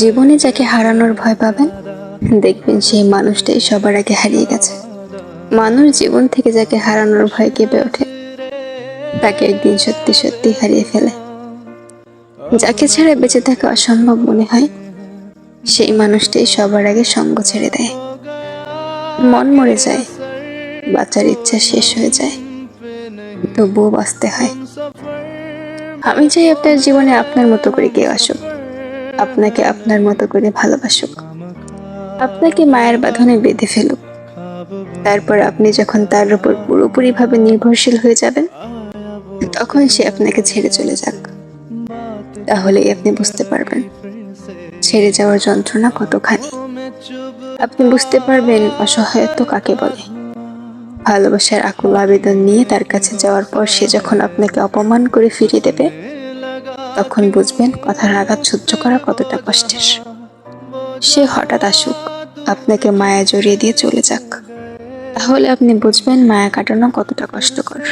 জীবনে যাকে হারানোর ভয় পাবেন, দেখবেন সেই মানুষটাই সবার আগে হারিয়ে গেছে। মানুষ জীবন থেকে যাকে হারানোর ভয় কেঁপে ওঠে, তাকে একদিন সত্যি সত্যি হারিয়ে ফেলে। যাকে ছাড়া বেঁচে থাকা অসম্ভব মনে হয়, সেই মানুষটাই সবার আগে সঙ্গ ছেড়ে দেয়। মন মরে যায়, বাঁচার ইচ্ছা শেষ হয়ে যায়, তবুও বাঁচতে হয়। আমি চাই আপনার জীবনে আপনার মতো করে কেউ আসুক। আপনাকে আপনার মতো করে ভালোবাসুক। আপনাকে মায়ের বাঁধনে বেঁধে ফেলুক। তারপর আপনি যখন তার উপর পুরোপুরিভাবে নির্ভরশীল হয়ে যাবেন, তখন সে আপনাকে ছেড়ে চলে যাক। তাহলেই আপনি বুঝতে পারবেন ছেড়ে যাওয়ার যন্ত্রণা কতখানি। আপনি বুঝতে পারবেন অসহায়ত্ব কাকে বলে। ভালোবাসার আকুল আবেদন নিয়ে তার কাছে যাওয়ার পর সে যখন আপনাকে অপমান করে ফিরিয়ে দেবে তখন বুঝবেন কথার আঘাত সহ্য করা কতটা কষ্টের। সে হঠাৎ আসুক, আপনাকে মায়া জড়িয়ে দিয়ে চলে যাক। তাহলে আপনি বুঝবেন মায়া কাটানো কতটা কষ্টকর।